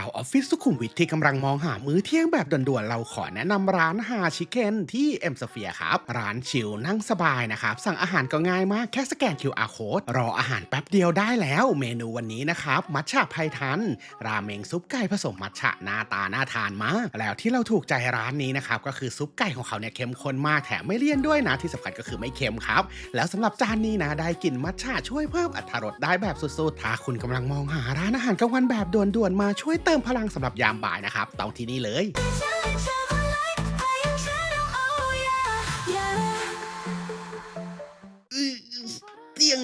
าวออฟฟิศสุขุมวิทที่กำลังมองหามื้อเที่ยงแบบด่วนๆ เราขอแนะนำร้านฮาชิเกนที่เอ็มสเฟียครับ ร้านชิลนั่งสบายนะครับ สั่งอาหารก็ง่ายมากแค่สแกน QR code รออาหารแป๊บเดียวได้แล้ว เมนูวันนี้นะครับ มัทฉะไพทัน ราเมงซุปไก่ผสมมัทฉะหน้าตาน่าทานมาก แล้วที่เราถูกใจร้านนี้นะครับ ก็คือซุปไก่ของเขาเนี่ยเข้มข้นมากแถมไม่เลี่ยนด้วยนะที่สำคัญก็คือไม่เค็มครับ แล้วสำหรับจานนี้นะได้กลิ่นมัทฉะช่วยเพิ่มอรรถรสได้แบบสุดๆถ้าคุณกำลังมองหาร้านอาหารกลางวันแบบด่วนๆมาช่วยเติมพลังสำหรับยามบ่ายนะครับต้องที่นี่เลย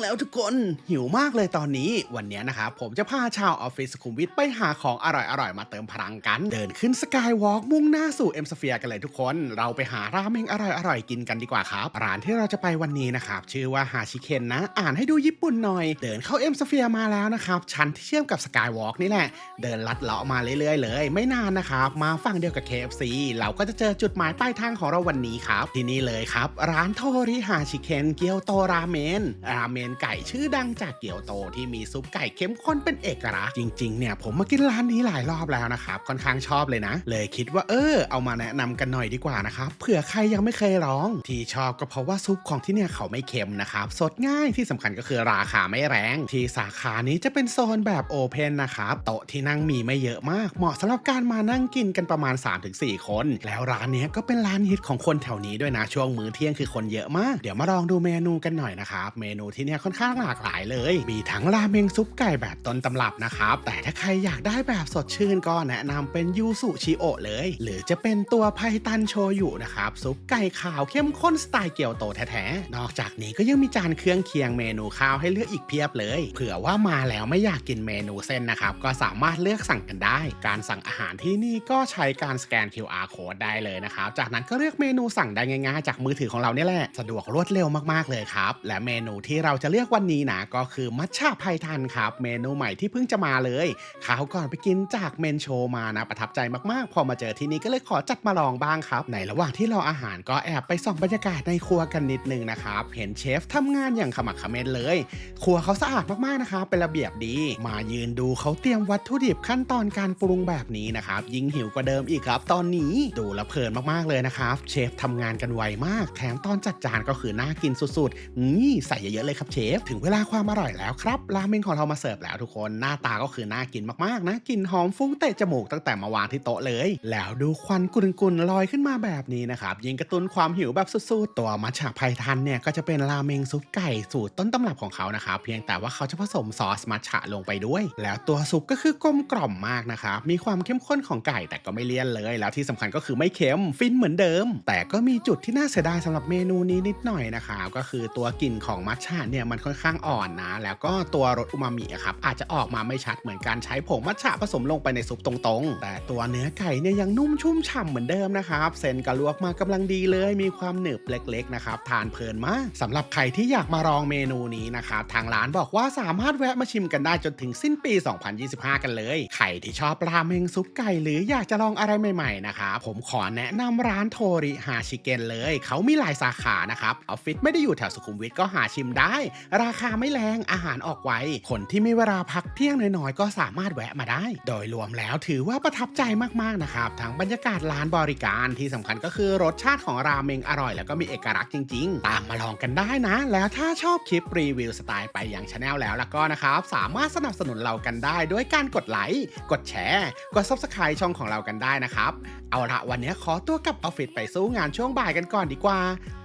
แล้วทุกคนหิวมากเลยตอนนี้ วันนี้นะครับผมจะพาชาวออฟฟิศสุขุมวิทไปหาของอร่อยๆ มาเติมพลังกัน เดินขึ้นสกายวอล์กมุ่งหน้าสู่เอ็มสเฟียกันเลยทุกคน เราไปหาราเมงอร่อยๆ กินกันดีกว่าครับ ร้านที่เราจะไปวันนี้นะครับ ชื่อว่าฮาชิเคนนะ อ่านให้ดูญี่ปุ่นหน่อย เดินเข้าเอ็มสเฟียมาแล้วนะครับ ชั้นที่เชื่อมกับสกายวอล์กนี่แหละ เดินลัดเลาะมาเรื่อยๆ เลย ไม่นานนะครับ มาฝั่งเดียวกับ KFC เราก็จะเจอจุดหมายปลายทางของเราวันนี้ครับที่นี่เลยครับ ร้านโทริฮาชิเคนเกียวโตราเมนราเมนไก่ชื่อดังจากเกียวโตที่มีซุปไก่เข้มข้นเป็นเอกลักษณ์จริงๆเนี่ยผมมากินร้านนี้หลายรอบแล้วนะครับค่อนข้างชอบเลยนะ เลยคิดว่าเออ เอามาแนะนำกันหน่อยดีกว่านะครับเผื่อใครยังไม่เคยลอง ที่ชอบก็เพราะว่าซุปของที่เนี่ยเขาไม่เค็มนะครับสดง่ายที่สำคัญก็คือราคาไม่แรง ที่สาขานี้จะเป็นโซนแบบโอเพนนะครับโต๊ะที่นั่งมีไม่เยอะมาก เหมาะสำหรับการมานั่งกินกันประมาณ 3-4 คน แล้วร้านนี้ก็เป็นร้านฮิตของคนแถวนี้ด้วยนะช่วงมื้อเที่ยงคือคนเยอะมาก เดี๋ยวมาลองดูเมนูกันหน่อยนะครับเมนูที่เนี่ยค่อนข้างหลากหลายเลย มีทั้งราเมงซุปไก่แบบต้นตำรับนะครับ แต่ถ้าใครอยากได้แบบสดชื่นก็แนะนำเป็นยูสุชิโอเลย หรือจะเป็นตัวไพตันโชยุนะครับ ซุปไก่ขาวเข้มข้นสไตล์เกียวโตแท้ๆ นอกจากนี้ก็ยังมีจานเครื่องเคียงเมนูข้าวให้เลือกอีกเพียบเลย เผื่อว่ามาแล้วไม่อยากกินเมนูเส้นนะครับ ก็สามารถเลือกสั่งกันได้ การสั่งอาหารที่นี่ก็ใช้การสแกน QR code ได้เลยนะครับ จากนั้นก็เลือกเมนูสั่งได้ง่ายๆ จากมือถือของเราเนี่ยแหละ สะดวกรวดเร็วมากๆเลยครับ และเมนูที่เราจะเลือกวันนี้นะก็คือมัทฉะไพทันครับ เมนูใหม่ที่เพิ่งจะมาเลยคราวก่อนไปกินจากเมนโชมานะ ประทับใจมากๆ พอมาเจอที่นี่ก็เลยขอจัดมาลองบ้างครับในระหว่างที่รออาหารก็แอบไปส่องบรรยากาศในครัวกันนิดนึงนะครับเห็นเชฟทำงานอย่างขมักเขม้นเลย ครัวเขาสะอาดมากๆนะครับเป็นระเบียบดี มายืนดูเขาเตรียมวัตถุดิบขั้นตอนการปรุงแบบนี้นะครับยิ่งหิวกว่าเดิมอีกครับ ตอนนี้ดูแลวเพลินมากๆเลยนะครับเชฟทำงานกันไวมาก แถมตอนจัดจานก็คือน่ากินสุดๆนี่ใส่เยอะๆเลยครับเชฟถึงเวลาความอร่อยแล้วครับ ราเมงของเรามาเสิร์ฟแล้วทุกคน หน้าตาก็คือน่ากินมากๆนะกลิ่นหอมฟุ้งเตะจมูกตั้งแต่มาวางที่โต๊ะเลย แล้วดูควันกุนๆลอยขึ้นมาแบบนี้นะครับยิงกระตุ้นความหิวแบบสุดๆ ตัวมัชฉะไพทันเนี่ยก็จะเป็นราเมงซุปไก่สูตรต้นตำรับของเขานะครับเพียงแต่ว่าเขาจะผสมซอสมัชฉะลงไปด้วย แล้วตัวซุปก็คือกลมกล่อมมากนะครับมีความเข้มข้นของไก่แต่ก็ไม่เลี่ยนเลย แล้วที่สำคัญก็คือไม่เค็มฟินเหมือนเดิม แต่ก็มีจุดที่น่าเสียดายสำหรับเมนูนี้นิดหน่อยนะครับก็คือตัวกลิ่นของมัชฉะเนี่ยมันค่อนข้างอ่อนนะ แล้วก็ตัวรสอูมามิครับอาจจะออกมาไม่ชัดเหมือนการใช้ผงมัทฉะผสมลงไปในซุปตรงๆ แต่ตัวเนื้อไก่เนี่ยยังนุ่มชุ่มฉ่ำเหมือนเดิมนะครับ เส้นกระลวกมากำลังดีเลย มีความหนึบเล็กๆนะครับ ทานเพลินมากสำหรับใครที่อยากมาลองเมนูนี้นะครับทางร้านบอกว่าสามารถแวะมาชิมกันได้จนถึงสิ้นปี 2025 กันเลย ใครที่ชอบราเมงซุปไก่หรืออยากจะลองอะไรใหม่ๆนะครับผมขอแนะนำร้านโทริฮาชิเกนเลย เขามีหลายสาขานะครับออฟฟิศไม่ได้อยู่แถวสุขุมวิทก็หาชิมได้ราคาไม่แรงอาหารออกไวคนที่มีเวลาพักเที่ยงน้อยๆ ก็สามารถแวะมาได้ โดยรวมแล้วถือว่าประทับใจมากๆนะครับทั้งบรรยากาศร้านบริการที่สำคัญก็คือรสชาติของราเมงอร่อย แล้วก็มีเอกลักษณ์จริง ๆ ตามมาลองกันได้นะ แล้วถ้าชอบคลิปรีวิวสไตล์ไปอย่างชาแนลแล้วแล้วก็นะครับ สามารถสนับสนุนเรากันได้ด้วยการกดไลค์กดแชร์กด subscribe ช่องของเรากันได้นะครับ เอาละวันนี้ขอตัวกลับออฟฟิศไปสู้งานช่วงบ่ายกันก่อนดีกว่า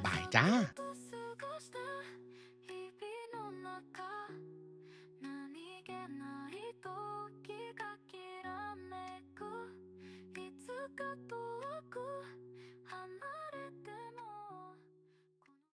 บ่ายจ้า